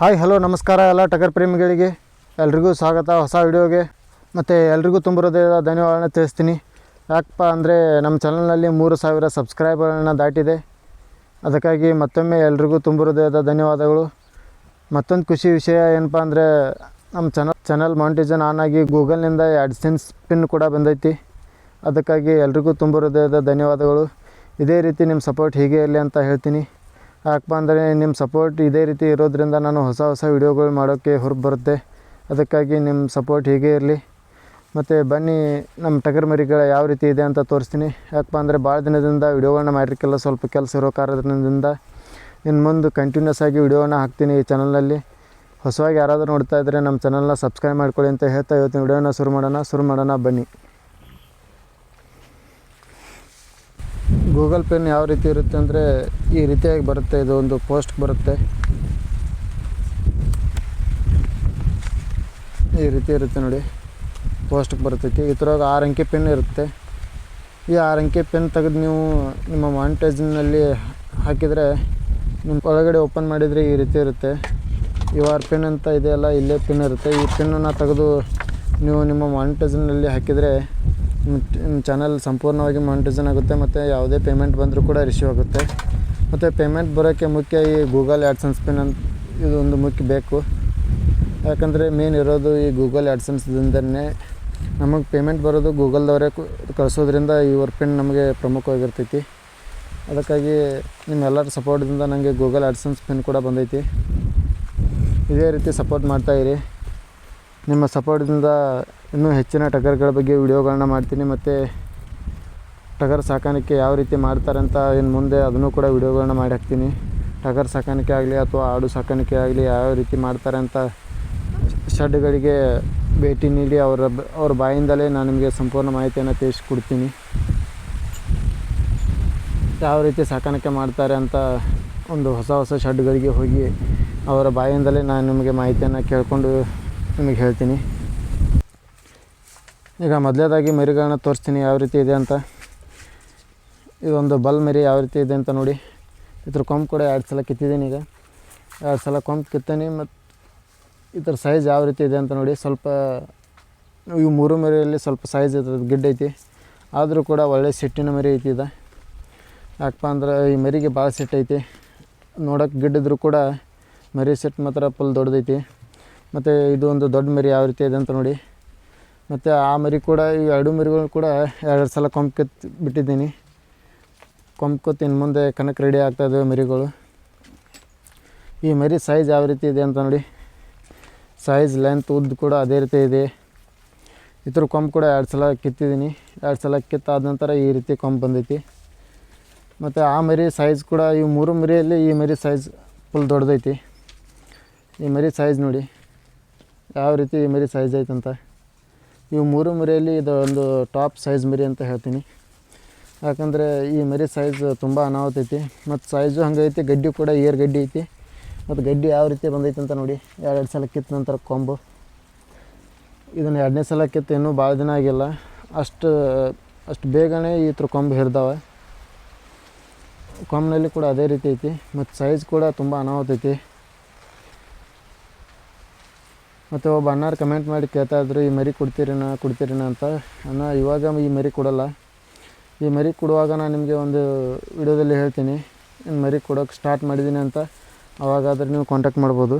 Hi, hello, ನಮಸ್ಕಾರ ಎಲ್ಲ ಟಗರ್ ಪ್ರೇಮಿಗಳಿಗೆ. ಎಲ್ರಿಗೂ ಸ್ವಾಗತ ಹೊಸ ವಿಡಿಯೋಗೆ. ಮತ್ತು ಎಲ್ರಿಗೂ ತುಂಬ ಹೃದಯದ ಧನ್ಯವಾದಗಳನ್ನ ತಿಳಿಸ್ತೀನಿ. ಯಾಕಪ್ಪ ಅಂದರೆ ನಮ್ಮ ಚಾನಲ್ನಲ್ಲಿ ಮೂರು ಸಾವಿರ ಸಬ್ಸ್ಕ್ರೈಬರ್ಗಳನ್ನ ದಾಟಿದೆ. ಅದಕ್ಕಾಗಿ ಮತ್ತೊಮ್ಮೆ ಎಲ್ರಿಗೂ ತುಂಬ ಹೃದಯದ ಧನ್ಯವಾದಗಳು. ಮತ್ತೊಂದು ಖುಷಿ ವಿಷಯ ಏನಪ್ಪ ಅಂದರೆ ನಮ್ಮ ಚಾನಲ್ ಚಾನಲ್ ಮಾನಿಟೈಸನ್ ಆನ್ ಆಗಿ ಗೂಗಲ್ನಿಂದ ಅಡ್ಸೆನ್ಸ್ ಪಿನ್ ಕೂಡ ಬಂದೈತಿ. ಅದಕ್ಕಾಗಿ ಎಲ್ರಿಗೂ ತುಂಬ ಹೃದಯದ ಧನ್ಯವಾದಗಳು. ಇದೇ ರೀತಿ ನಿಮ್ಮ ಸಪೋರ್ಟ್ ಹೀಗೆ ಇರಲಿ ಅಂತ ಹೇಳ್ತೀನಿ. ಯಾಕಪ್ಪ ಅಂದರೆ ನಿಮ್ಮ ಸಪೋರ್ಟ್ ಇದೇ ರೀತಿ ಇರೋದ್ರಿಂದ ನಾನು ಹೊಸ ಹೊಸ ವೀಡಿಯೋಗಳು ಮಾಡೋಕ್ಕೆ ಹೊರಗೆ ಬರುತ್ತೆ. ಅದಕ್ಕಾಗಿ ನಿಮ್ಮ ಸಪೋರ್ಟ್ ಹೀಗೆ ಇರಲಿ. ಮತ್ತು ಬನ್ನಿ, ನಮ್ಮ ಟಗರ್ ಮರಿಗಳ ಯಾವ ರೀತಿ ಇದೆ ಅಂತ ತೋರಿಸ್ತೀನಿ. ಯಾಕಪ್ಪ ಅಂದರೆ ಭಾಳ ದಿನದಿಂದ ವೀಡಿಯೋಗಳನ್ನ ಮಾಡಿರ್ಕಿಲ್ಲ, ಸ್ವಲ್ಪ ಕೆಲಸ ಇರೋ ಕಾರಣದಿಂದ. ಇನ್ನು ಮುಂದೆ ಕಂಟಿನ್ಯೂಸ್ ಆಗಿ ವಿಡಿಯೋನ ಹಾಕ್ತೀನಿ ಈ ಚಾನಲ್ನಲ್ಲಿ ಹೊಸವಾಗಿ ಯಾರಾದರೂ ನೋಡ್ತಾ ಇದ್ದರೆ ನಮ್ಮ ಚಾನಲ್ನ ಸಬ್ಸ್ಕ್ರೈಬ್ ಮಾಡ್ಕೊಳ್ಳಿ ಅಂತ ಹೇಳ್ತಾ ಇವತ್ತಿನ ವಿಡಿಯೋನ ಶುರು ಮಾಡೋಣ. ಶುರು ಮಾಡೋಣ ಬನ್ನಿ. ಗೂಗಲ್ ಪೇನ ಯಾವ ರೀತಿ ಇರುತ್ತೆ ಅಂದರೆ ಈ ರೀತಿಯಾಗಿ ಬರುತ್ತೆ, ಇದು ಒಂದು ಪೋಸ್ಟ್ ಬರುತ್ತೆ. ಈ ರೀತಿ ಇರುತ್ತೆ ನೋಡಿ ಪೋಸ್ಟ್ಗೆ ಬರ್ತೈತಿ. ಥರ ಆರು ಅಂಕೆ ಪೆನ್ ಇರುತ್ತೆ. ಈ ಆರು ಅಂಕೆ ಪೆನ್ ತೆಗೆದು ನೀವು ನಿಮ್ಮ ಮಾನಿಟೈಸ್ನಲ್ಲಿ ಹಾಕಿದರೆ ನಿಮ್ಮ ಒಳಗಡೆ ಓಪನ್ ಮಾಡಿದರೆ ಈ ರೀತಿ ಇರುತ್ತೆ. ಯು ಆರ್ ಪಿನ್ ಅಂತ ಇದೆಯಲ್ಲ, ಇಲ್ಲೇ ಪಿನ್ ಇರುತ್ತೆ. ಈ ಪಿನ್ನನ್ನು ತೆಗೆದು ನೀವು ನಿಮ್ಮ ಮಾನಿಟೈಸನ್ನಲ್ಲಿ ಹಾಕಿದರೆ ಚಾನಲ್ ಸಂಪೂರ್ಣವಾಗಿ ಮಾನಿಟೈಸನ್ ಆಗುತ್ತೆ ಮತ್ತು ಯಾವುದೇ ಪೇಮೆಂಟ್ ಬಂದರೂ ಕೂಡ ರಿಸೀವ್ ಆಗುತ್ತೆ. ಮತ್ತು ಪೇಮೆಂಟ್ ಬರೋಕ್ಕೆ ಮುಖ್ಯ ಈ ಗೂಗಲ್ ಆ್ಯಡ್ಸನ್ಸ್ ಪಿನ್ ಅಂತ ಇದು ಒಂದು ಮುಖ್ಯ ಬೇಕು. ಯಾಕಂದರೆ ಮೇನ್ ಇರೋದು ಈ ಗೂಗಲ್ ಆ್ಯಡ್ಸನ್ಸ್ದಿಂದನೇ ನಮಗೆ ಪೇಮೆಂಟ್ ಬರೋದು ಗೂಗಲ್ದವರೇ ಕಳಿಸೋದ್ರಿಂದ ಇವ್ರ ಪಿನ್ ನಮಗೆ ಪ್ರಮುಖವಾಗಿರ್ತೈತಿ. ಅದಕ್ಕಾಗಿ ನಿಮ್ಮೆಲ್ಲರ ಸಪೋರ್ಟ್ದಿಂದ ನನಗೆ ಗೂಗಲ್ ಆ್ಯಡ್ಸನ್ಸ್ ಪಿನ್ ಕೂಡ ಬಂದೈತಿ. ಇದೇ ರೀತಿ ಸಪೋರ್ಟ್ ಮಾಡ್ತಾಯಿರಿ ನಿಮ್ಮ ಸಪೋರ್ಟ್ದಿಂದ ಇನ್ನೂ ಹೆಚ್ಚಿನ ಟಗರ್ಗಳ ಬಗ್ಗೆ ವಿಡಿಯೋಗಳನ್ನ ಮಾಡ್ತೀನಿ. ಮತ್ತು ಟಗರ್ ಸಾಕಾಣಿಕೆ ಯಾವ ರೀತಿ ಮಾಡ್ತಾರೆ ಅಂತ ಇನ್ನು ಮುಂದೆ ಅದನ್ನು ಕೂಡ ವಿಡಿಯೋಗಳನ್ನ ಮಾಡಿ ಹಾಕ್ತೀನಿ. ಟಗರ್ ಸಾಕಾಣಿಕೆ ಆಗಲಿ ಅಥವಾ ಆಡು ಸಾಕಾಣಿಕೆ ಆಗಲಿ ಯಾವ ರೀತಿ ಮಾಡ್ತಾರೆ ಅಂತ ಶೆಡ್ಗಳಿಗೆ ಭೇಟಿ ನೀಡಿ ಅವರ ಅವ್ರ ಬಾಯಿಂದಲೇ ನಾನು ನಿಮಗೆ ಸಂಪೂರ್ಣ ಮಾಹಿತಿಯನ್ನು ತಿಳಿಸ್ಕೊಡ್ತೀನಿ. ಯಾವ ರೀತಿ ಸಾಕಾಣಿಕೆ ಮಾಡ್ತಾರೆ ಅಂತ ಒಂದು ಹೊಸ ಹೊಸ ಶೆಡ್ಗಳಿಗೆ ಹೋಗಿ ಅವರ ಬಾಯಿಂದಲೇ ನಾನು ನಿಮಗೆ ಮಾಹಿತಿಯನ್ನು ಕೇಳಿಕೊಂಡು ನಿಮಗೆ ಹೇಳ್ತೀನಿ. ಈಗ ಮೊದಲೇದಾಗಿ ಮರಿಗಳನ್ನ ತೋರಿಸ್ತೀನಿ ಯಾವ ರೀತಿ ಇದೆ ಅಂತ. ಇದೊಂದು ಬಲ್ ಮರಿ ಯಾವ ರೀತಿ ಇದೆ ಅಂತ ನೋಡಿ. ಇದ್ರ ಕೊಂಬು ಕೂಡ ಎರಡು ಸಲ ಕಿತ್ತಿದ್ದೀನಿ ಈಗ. ಎರಡು ಸಲ ಕೊಂಬು ಕಿತ್ತೀನಿ ಮತ್ತು ಇದ್ರ ಸೈಜ್ ಯಾವ ರೀತಿ ಇದೆ ಅಂತ ನೋಡಿ. ಸ್ವಲ್ಪ ಇವು ಮೂರು ಮರಿಯಲ್ಲಿ ಸ್ವಲ್ಪ ಸೈಜ್ ಇರ್ತದೆ ಗಿಡ್ಡ ಐತಿ. ಆದರೂ ಕೂಡ ಒಳ್ಳೆ ಸಿಟ್ಟಿನ ಮರಿ ಐತಿ ಇದು. ಯಾಕಪ್ಪ ಅಂದ್ರೆ ಈ ಮರಿಗೆ ಭಾಳ ಸಿಟ್ಟೈತಿ. ನೋಡೋಕೆ ಗಿಡ್ಡಿದ್ರು ಕೂಡ ಮರಿ ಸಿಟ್ಟು ಮಾತ್ರ ಫುಲ್ ದೊಡ್ಡದೈತಿ. ಮತ್ತು ಇದು ಒಂದು ದೊಡ್ಡ ಮರಿ ಯಾವ ರೀತಿ ಇದೆ ಅಂತ ನೋಡಿ. ಮತ್ತು ಆ ಮರಿ ಕೂಡ ಈ ಎರಡು ಮರಿಗಳು ಕೂಡ ಎರಡು ಸಲ ಕೊಂಬು ಕಿತ್ತು ಬಿಟ್ಟಿದ್ದೀನಿ. ಕೊಂಬು ಕೊತ್ತು ಇನ್ನು ಮುಂದೆ ಕನಕ ರೆಡಿ ಆಗ್ತಾಯಿದ್ದಾವೆ ಮರಿಗಳು. ಈ ಮರಿ ಸೈಜ್ ಯಾವ ರೀತಿ ಇದೆ ಅಂತ ನೋಡಿ. ಸೈಜ್ ಲೆಂತ್ ಉದ್ದ ಕೂಡ ಅದೇ ರೀತಿ ಇದೆ. ಇದ್ರ ಕೊಂಬು ಕೂಡ ಎರಡು ಸಲ ಕಿತ್ತಿದ್ದೀನಿ. ಎರಡು ಸಲ ಕಿತ್ತಾದ ನಂತರ ಈ ರೀತಿ ಕೊಂಬು ಬಂದೈತಿ. ಮತ್ತು ಆ ಮರಿ ಸೈಜ್ ಕೂಡ ಈ ಮೂರು ಮರಿಯಲ್ಲಿ ಈ ಮರಿ ಸೈಜ್ ಫುಲ್ ದೊಡ್ಡದೈತಿ. ಈ ಮರಿ ಸೈಜ್ ನೋಡಿ. ಯಾವ ರೀತಿ ಮರಿ ಸೈಜ್ ಐತಂತ? ಇವು ಮೂರು ಮರಿಯಲ್ಲಿ ಇದು ಒಂದು ಟಾಪ್ ಸೈಜ್ ಮರಿ ಅಂತ ಹೇಳ್ತೀನಿ. ಯಾಕಂದರೆ ಈ ಮರಿ ಸೈಜ್ ತುಂಬ ಅನಾಹುತ ಐತಿ. ಮತ್ತು ಸೈಜು ಹಂಗೈತಿ ಗಡ್ಡಿ ಕೂಡ ಏರ್ ಗಡ್ಡಿ ಐತಿ. ಮತ್ತು ಗಡ್ಡಿ ಯಾವ ರೀತಿ ಬಂದೈತೆ ಅಂತ ನೋಡಿ, ಎರಡು ಸಲ ಕಿತ್ತ ನಂತರ ಕೊಂಬು. ಇದನ್ನು ಎರಡನೇ ಸಲ ಕಿತ್ತು ಇನ್ನೂ ಭಾಳ ದಿನ ಆಗಿಲ್ಲ. ಅಷ್ಟು ಅಷ್ಟು ಬೇಗನೆ ಈ ಥರ ಕೊಂಬು ಹಿರಿದಾವೆ. ಕೊಂಬಿನಲ್ಲಿ ಕೂಡ ಅದೇ ರೀತಿ ಐತಿ. ಮತ್ತು ಸೈಜ್ ಕೂಡ ತುಂಬ ಅನಾಹುತ ಐತಿ. ಮತ್ತು ಒಬ್ಬ ಅಣ್ಣಾರು ಕಮೆಂಟ್ ಮಾಡಿ ಕೇಳ್ತಾ ಇದ್ರು ಈ ಮರಿ ಕೊಡ್ತೀರಿನ ಕೊಡ್ತೀರಿನ ಅಂತ. ಅಣ್ಣ, ಇವಾಗ ಈ ಮರಿ ಕೊಡಲ್ಲ. ಈ ಮರಿ ಕೊಡುವಾಗ ನಾನು ನಿಮಗೆ ಒಂದು ವಿಡಿಯೋದಲ್ಲಿ ಹೇಳ್ತೀನಿ. ಇನ್ನು ಮರಿ ಕೊಡೋಕೆ ಸ್ಟಾರ್ಟ್ ಮಾಡಿದ್ದೀನಿ ಅಂತ. ಅವಾಗಾದ್ರೆ ನೀವು ಕಾಂಟ್ಯಾಕ್ಟ್ ಮಾಡ್ಬೋದು.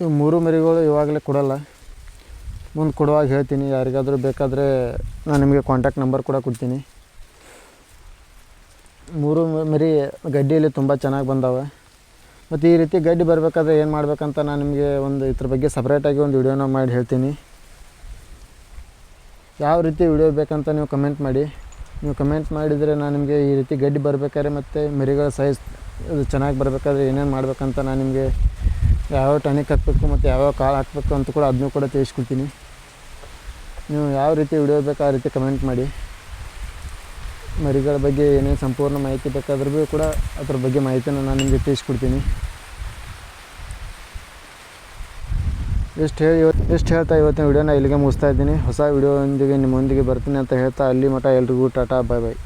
ಈ ಮೂರು ಮರಿಗಳು ಇವಾಗಲೇ ಕೊಡಲ್ಲ. ಮುಂದೆ ಕೊಡುವಾಗ ಹೇಳ್ತೀನಿ. ಯಾರಿಗಾದರೂ ಬೇಕಾದರೆ ನಾನು ನಿಮಗೆ ಕಾಂಟ್ಯಾಕ್ಟ್ ನಂಬರ್ ಕೂಡ ಕೊಡ್ತೀನಿ. ಮೂರು ಮರಿ ಗಡ್ಡಿಯಲ್ಲಿ ತುಂಬ ಚೆನ್ನಾಗಿ ಬಂದಾವೆ. ಮತ್ತು ಈ ರೀತಿ ಗಡ್ಡಿ ಬರಬೇಕಾದ್ರೆ ಏನು ಮಾಡಬೇಕಂತ ನಾನು ನಿಮಗೆ ಒಂದು ಇದ್ರ ಬಗ್ಗೆ ಸಪ್ರೇಟಾಗಿ ಒಂದು ವಿಡಿಯೋನ ಮಾಡಿ ಹೇಳ್ತೀನಿ. ಯಾವ ರೀತಿ ವಿಡಿಯೋ ಬೇಕಂತ ನೀವು ಕಮೆಂಟ್ ಮಾಡಿ. ನೀವು ಕಮೆಂಟ್ ಮಾಡಿದರೆ ನಾನು ನಿಮಗೆ ಈ ರೀತಿ ಗಡ್ಡಿ ಬರಬೇಕಾದ್ರೆ ಮತ್ತು ಮರಿಗಳ ಸೈಜ್ ಅದು ಚೆನ್ನಾಗಿ ಬರಬೇಕಾದ್ರೆ ಏನೇನು ಮಾಡಬೇಕಂತ ನಾನು ನಿಮಗೆ ಯಾವ ಟಾನಿಕ್ ಹಾಕಬೇಕು ಮತ್ತು ಯಾವ್ಯಾವ ಕಾಳು ಹಾಕಬೇಕು ಅಂತ ಕೂಡ ಅದನ್ನೂ ಕೂಡ ತಿಳಿಸ್ಕೊಡ್ತೀನಿ. ನೀವು ಯಾವ ರೀತಿ ವಿಡಿಯೋ ಬೇಕು ಆ ರೀತಿ ಕಮೆಂಟ್ ಮಾಡಿ. ಮರಿಗಳ ಬಗ್ಗೆ ಏನೇನು ಸಂಪೂರ್ಣ ಮಾಹಿತಿ ಬೇಕಾದ್ರೂ ಕೂಡ ಅದ್ರ ಬಗ್ಗೆ ಮಾಹಿತಿನ ನಾನು ನಿಮಗೆ ತಿಳಿಸ್ಕೊಡ್ತೀನಿ. ಎಷ್ಟು ಹೇಳಿ ಎಷ್ಟು ಹೇಳ್ತಾ ಇವತ್ತಿನ ವಿಡಿಯೋನ ಇಲ್ಲಿಗೆ ಮುಗಿಸ್ತಾ ಇದ್ದೀನಿ. ಹೊಸ ವಿಡಿಯೋದೊಂದಿಗೆ ನಿಮ್ಮೊಂದಿಗೆ ಬರ್ತೀನಿ ಅಂತ ಹೇಳ್ತಾ, ಅಲ್ಲಿ ಮಟ್ಟ ಎಲ್ರಿಗೂ ಟಾಟಾ, ಬಾಯ್ ಬಾಯ್.